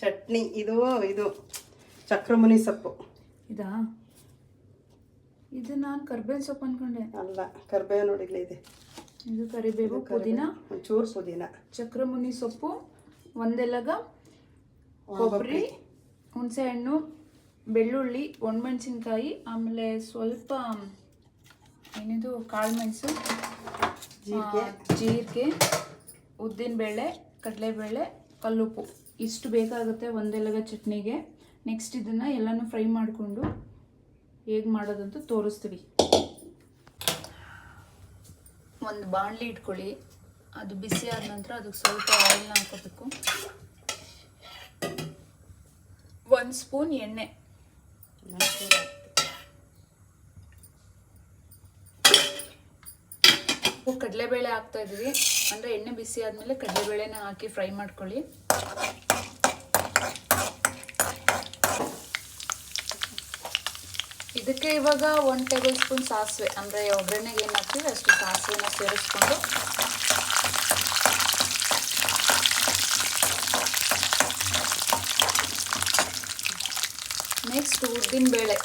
ಚಟ್ನಿ ಇದು ಇದು ಚಕ್ರಮುನಿ ಸೊಪ್ಪು. ಇದಾ? ಇದು ನಾನು ಕರ್ಬೇವಿನ ಸೊಪ್ಪು ಅನ್ಕೊಂಡೆ. ಅಲ್ಲ ಕರ್ಬೇವು ನೋಡಿಲ್ಲ ಇದೆ. ಇದು ಕರಿಬೇವು ಪುದೀನ. ಒಂಚೂರು ಪುದೀನ. ಚಕ್ರಮುನಿ ಸೊಪ್ಪು ಒಂದೆಲಗ ಕೊಬ್ಬರಿ ಹುಣಸೆಹಣ್ಣು ಬೆಳ್ಳುಳ್ಳಿ ಒಣಮೆಣಸಿನ್ಕಾಯಿ ಆಮೇಲೆ ಸ್ವಲ್ಪ ಏನಿದು ಕಾಳುಮೆಣಸು ಜೀರಿಗೆ. ಜೀರಿಗೆ ಉದ್ದಿನಬೇಳೆ ಕಡಲೆಬೇಳೆ ಕಲ್ಲುಪ್ಪು. ಇಷ್ಟು ಬೇಕಾಗುತ್ತೆ ಒಂದೆಲಗ ಚಟ್ನಿಗೆ. ನೆಕ್ಸ್ಟ್ ಇದನ್ನು ಎಲ್ಲನೂ ಫ್ರೈ ಮಾಡಿಕೊಂಡು ಹೇಗೆ ಮಾಡೋದಂತ ತೋರಿಸ್ತೀವಿ. ಒಂದು ಬಾಣಲಿ ಇಟ್ಕೊಳ್ಳಿ. ಅದು ಬಿಸಿ ಆದ ನಂತರ ಅದಕ್ಕೆ ಸ್ವಲ್ಪ ಆಯಿಲ್ನ ಹಾಕೋಬೇಕು. ಒಂದು ಸ್ಪೂನ್ ಎಣ್ಣೆ. ಕಡಲೆಬೇಳೆ ಹಾಕ್ತಾ ಇದ್ದೀವಿ. ಅಂದರೆ ಎಣ್ಣೆ ಬಿಸಿ ಆದಮೇಲೆ ಕಡಲೆಬೇಳೆನ ಹಾಕಿ ಫ್ರೈ ಮಾಡ್ಕೊಳ್ಳಿ. ಇದಕ್ಕೆ ಇವಾಗ ಒನ್ ಟೇಬಲ್ ಸ್ಪೂನ್ ಸಾಸಿವೆ. ಅಂದರೆ ಒಗ್ಗರಣೆಗೆ ಏನು ಹಾಕ್ತೀವಿ? ಅಷ್ಟು ಸಾಸಿವೆನ ಸೇರಿಸ್ಕೊಂಡು. ನೆಕ್ಸ್ಟ್ ಉದ್ದಿನ ಬೇಳೆ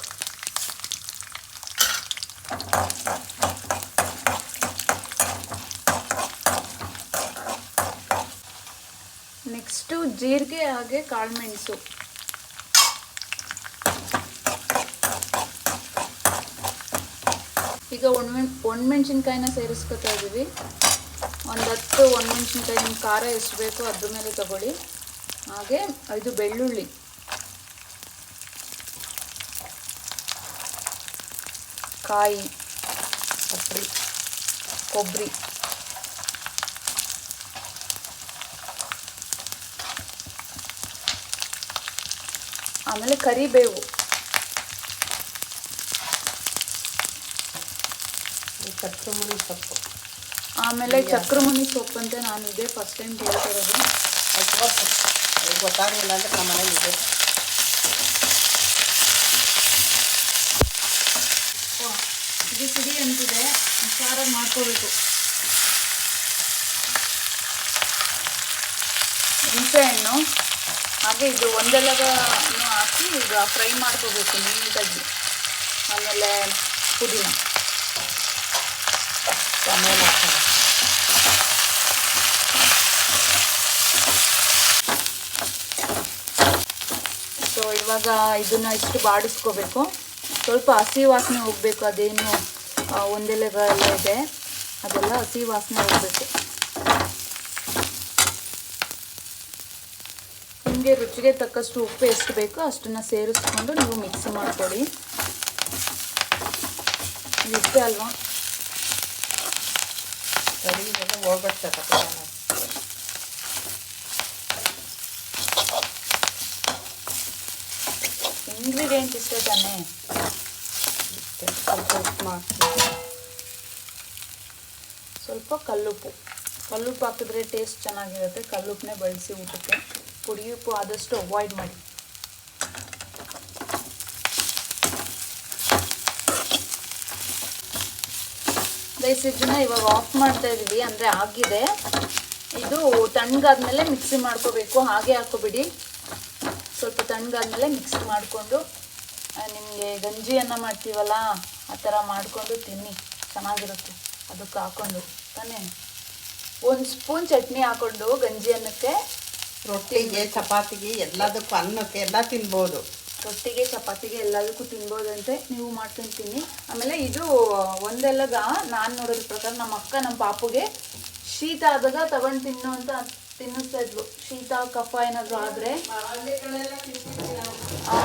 ನೆಕ್ಸ್ಟು ಜೀರಿಗೆ ಹಾಗೆ ಕಾಳುಮೆಣಸು ಈಗ ಒಣಮೆಣ್ ಒಣಮೆಣ್ಸಿನ್ಕಾಯಿನ ಸೇರಿಸ್ಕೊತಾ ಇದ್ದೀವಿ ಒಂದು ಹತ್ತು ಒಣಮೆಣ್ಸಿನ್ಕಾಯಿ ನಿಮ್ಮ ಖಾರ ಎಷ್ಟು ಬೇಕೋ ಅದ್ರ ಮೇಲೆ ತಗೊಳ್ಳಿ. ಹಾಗೆ ಇದು ಬೆಳ್ಳುಳ್ಳಿ. ಕಾಯಿ ಕೊಬ್ಬರಿ ಕೊಬ್ಬರಿ ಆಮೇಲೆ ಕರಿಬೇವು. ಚಕ್ರಮುನಿ ಸೊಪ್ಪು. ಆಮೇಲೆ ಚಕ್ರಮುನಿ ಸೊಪ್ಪು ಅಂತ ನಾನು ಇದೇ ಫಸ್ಟ್ ಟೈಮ್ ಕೇಳ್ತಿರೋದು. ಗೊತ್ತಾಗಲಿಲ್ಲ ಅಂದರೆ ನಮ್ಮ ಮನೇಲಿ ಇದೆ. ಸಿಡಿ ಸಿಡಿ ಅಂತಿದೆ. ಹುಷಾರಾಗಿ ಮಾಡ್ಕೋಬೇಕು. ಹುಣಸೆಹಣ್ಣು ಹಾಗೆ ಇದು ಒಂದೆಲಗ ಹಾಕಿ ಈಗ ಫ್ರೈ ಮಾಡ್ಕೋಬೇಕು ನೀಟಾಗಿ. ಆಮೇಲೆ ಪುದೀನ. ಸೊ, ಇವಾಗ ಇದನ್ನ ಇಷ್ಟು ಬಾಡಿಸ್ಕೋಬೇಕು. ಸ್ವಲ್ಪ ಹಸಿ ವಾಸನೆ ಹೋಗಬೇಕು, ಅದೇನು ಒಂದೆಲೆಗಳೆಲ್ಲ ಇದೆ. ಅದೆಲ್ಲ ಹಸಿ ವಾಸನೆ ಹೋಗಬೇಕು. ನಿಮಗೆ ರುಚಿಗೆ ತಕ್ಕಷ್ಟು ಉಪ್ಪು ಎಷ್ಟು ಬೇಕೋ ಅಷ್ಟನ್ನು ಸೇರಿಸ್ಕೊಂಡು ನೀವು ಮಿಕ್ಸ್ ಮಾಡ್ಕೊಳ್ಳಿ ಇಷ್ಟೇ ಅಲ್ವಾ? ಸರಿ ಇದೆಲ್ಲ ಹೋಗ್ಬೇಕು ಚಪಾತಿ ಇಂಗ್ರೀಡಿಯೆಂಟ್ ಇಷ್ಟೇ ತಾನೇ? ಸ್ವಲ್ಪ ಉಪ್ಪು ಹಾಕ್ತೀನಿ. ಸ್ವಲ್ಪ ಕಲ್ಲುಪ್ಪು. ಕಲ್ಲುಪ್ಪು ಹಾಕಿದ್ರೆ ಟೇಸ್ಟ್ ಚೆನ್ನಾಗಿರುತ್ತೆ. ಕಲ್ಲುಪ್ಪನ್ನೇ ಬಳಸಿ ಊಟಕ್ಕೆ. ಪುಡಿ ಉಪ್ಪು ಆದಷ್ಟು ಅವಾಯ್ಡ್ ಮಾಡಿ. ಗೈಸ್ ಇದನ್ನ ಇವಾಗ ಆಫ್ ಮಾಡ್ತಾ ಇದ್ದೀವಿ ಅಂದರೆ ಆಗಿದೆ. ಇದು ತಣ್ಣಗಾದ್ಮೇಲೆ ಮಿಕ್ಸಿ ಮಾಡ್ಕೋಬೇಕು, ಹಾಗೆ ಹಾಕೋಬಿಡಿ ಸ್ವಲ್ಪ ತಣ್ಣಗಾದ್ಮೇಲೆ ಮಿಕ್ಸ್ ಮಾಡಿಕೊಂಡು ನಿಮಗೆ ಗಂಜಿಯನ್ನು ಮಾಡ್ತೀವಲ್ಲ, ಆ ಥರ ಮಾಡಿಕೊಂಡು ತಿನ್ನಿ. ಚೆನ್ನಾಗಿರುತ್ತೆ. ಅದಕ್ಕೆ ಹಾಕ್ಕೊಂಡು, ತಾನೇ? ಒಂದು ಸ್ಪೂನ್ ಚಟ್ನಿ ಹಾಕ್ಕೊಂಡು ಗಂಜಿ ಅನ್ನಕ್ಕೆ ರೊಟ್ಟಿಗೆ, ಚಪಾತಿಗೆ ಎಲ್ಲದಕ್ಕೂ ಅನ್ನಕ್ಕೆ ಎಲ್ಲ ತಿನ್ಬೋದು. ರೊಟ್ಟಿಗೆ, ಚಪಾತಿಗೆ ಎಲ್ಲದಕ್ಕೂ ತಿನ್ಬೋದಂತೆ. ನೀವು ಮಾಡ್ಕೊಂತೀನಿ ಆಮೇಲೆ ಇದು ಒಂದೆಲ್ಲಗ ನಾನು ನೋಡೋದ್ರ ಪ್ರಕಾರ ನಮ್ಮ ಅಕ್ಕ ನಮ್ಮ ಪಾಪುಗೆ ಶೀತ ಆದಾಗ ತಗೊಂಡು ತಿನ್ನು ಅಂತ ತಿನ್ನಿಸ್ತಾ ಇದ್ಲು. ಶೀತ, ಕಫ ಏನಾದರೂ ಆದರೆ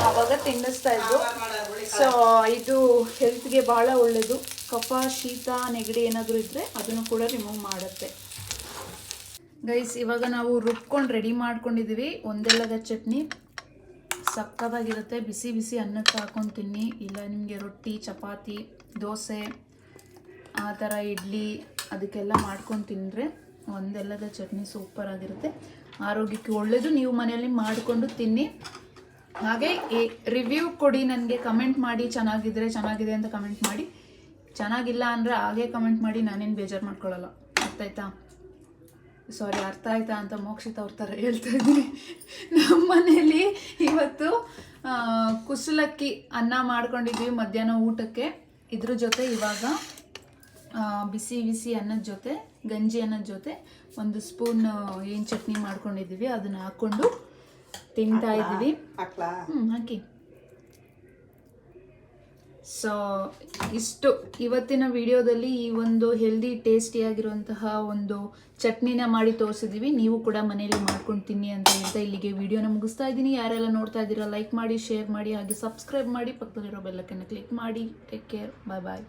ಅವಾಗ ತಿನ್ನಿಸ್ತಾ ಇದ್ಲು. ಸೊ ಇದು ಹೆಲ್ತ್ಗೆ ಭಾಳ ಒಳ್ಳೇದು. ಕಫ, ಶೀತ, ನೆಗಡಿ ಏನಾದರೂ ಇದ್ದರೆ ಅದನ್ನು ಕೂಡ ರಿಮೂವ್ ಮಾಡುತ್ತೆ. ಗೈಸ್ ಇವಾಗ ನಾವು ರುಬ್ಕೊಂಡು ರೆಡಿ ಮಾಡ್ಕೊಂಡಿದ್ದೀವಿ ಒಂದೆಲ್ಲದ ಚಟ್ನಿ. ಸಕ್ಕತ್ತಾಗಿರುತ್ತೆ. ಬಿಸಿ ಬಿಸಿ ಅನ್ನಕ್ಕೆ ಹಾಕೊಂಡು ತಿನ್ನಿ ಇಲ್ಲ ನಿಮಗೆ ರೊಟ್ಟಿ, ಚಪಾತಿ, ದೋಸೆ, ಆ ಥರ ಇಡ್ಲಿ ಅದಕ್ಕೆಲ್ಲ ಮಾಡ್ಕೊಂಡು ತಿಂದರೆ ಒಂದೆಲ್ಲದ ಚಟ್ನಿ ಸೂಪರ್ ಆಗಿರುತ್ತೆ. ಆರೋಗ್ಯಕ್ಕೆ ಒಳ್ಳೆಯದು ನೀವು ಮನೆಯಲ್ಲಿ ಮಾಡಿಕೊಂಡು ತಿನ್ನಿ. ಹಾಗೆ ರಿವ್ಯೂ ಕೊಡಿ ನನಗೆ. ಕಮೆಂಟ್ ಮಾಡಿ. ಚೆನ್ನಾಗಿದ್ರೆ ಚೆನ್ನಾಗಿದೆ ಅಂತ ಕಮೆಂಟ್ ಮಾಡಿ. ಚೆನ್ನಾಗಿಲ್ಲ ಅಂದರೆ ಹಾಗೆ ಕಮೆಂಟ್ ಮಾಡಿ. ನಾನೇನು ಬೇಜಾರು ಮಾಡ್ಕೊಳ್ಳಲ್ಲ. ಅರ್ಥಾಯ್ತಾ? ಸಾರಿ ಅರ್ಥ ಆಯ್ತಾ ಅಂತ ಮೋಕ್ಷಿತ ಅವ್ರ ಥರ ಹೇಳ್ತಾ ಇದ್ದೀನಿ. ನಮ್ಮ ಮನೆಯಲ್ಲಿ ಇವತ್ತು ಕುಸಲಕ್ಕಿ ಅನ್ನ ಮಾಡ್ಕೊಂಡಿದ್ವಿ ಮಧ್ಯಾಹ್ನ ಊಟಕ್ಕೆ. ಇದ್ರ ಜೊತೆ ಇವಾಗ ಬಿಸಿ ಬಿಸಿ ಅನ್ನದ ಜೊತೆ ಗಂಜಿ ಅನ್ನದ ಜೊತೆ ಒಂದು ಸ್ಪೂನ್ ಏನು ಚಟ್ನಿ ಮಾಡ್ಕೊಂಡಿದ್ದೀವಿ ಅದನ್ನ ಹಾಕ್ಕೊಂಡು ತಿಂತಾ ಇದ್ದೀವಿ. ಹ್ಞೂ ಹಾಕಿ. ಸೊ ಇಷ್ಟು ಇವತ್ತಿನ ವಿಡಿಯೋದಲ್ಲಿ ಈ ಒಂದು ಹೆಲ್ದಿ ಟೇಸ್ಟಿಯಾಗಿರುವಂತಹ ಒಂದು ಚಟ್ನಿನ ಮಾಡಿ ತೋರಿಸಿದ್ದೀವಿ ನೀವು ಕೂಡ ಮನೆಯಲ್ಲಿ ಮಾಡ್ಕೊಂಡು ತಿನ್ನಿ ಅಂತ ಹೇಳ್ತಾ ಇಲ್ಲಿಗೆ ವಿಡಿಯೋನ ಮುಗಿಸ್ತಾ ಇದ್ದೀನಿ. ಯಾರೆಲ್ಲ ನೋಡ್ತಾ ಇದ್ದೀರಾ ಲೈಕ್ ಮಾಡಿ ಶೇರ್ ಮಾಡಿ, ಹಾಗೆ ಸಬ್ಸ್ಕ್ರೈಬ್ ಮಾಡಿ, ಪಕ್ಕದಲ್ಲಿರೋ ಬೆಲ್ಲಕ್ಕನ್ನು ಕ್ಲಿಕ್ ಮಾಡಿ. Take care bye bye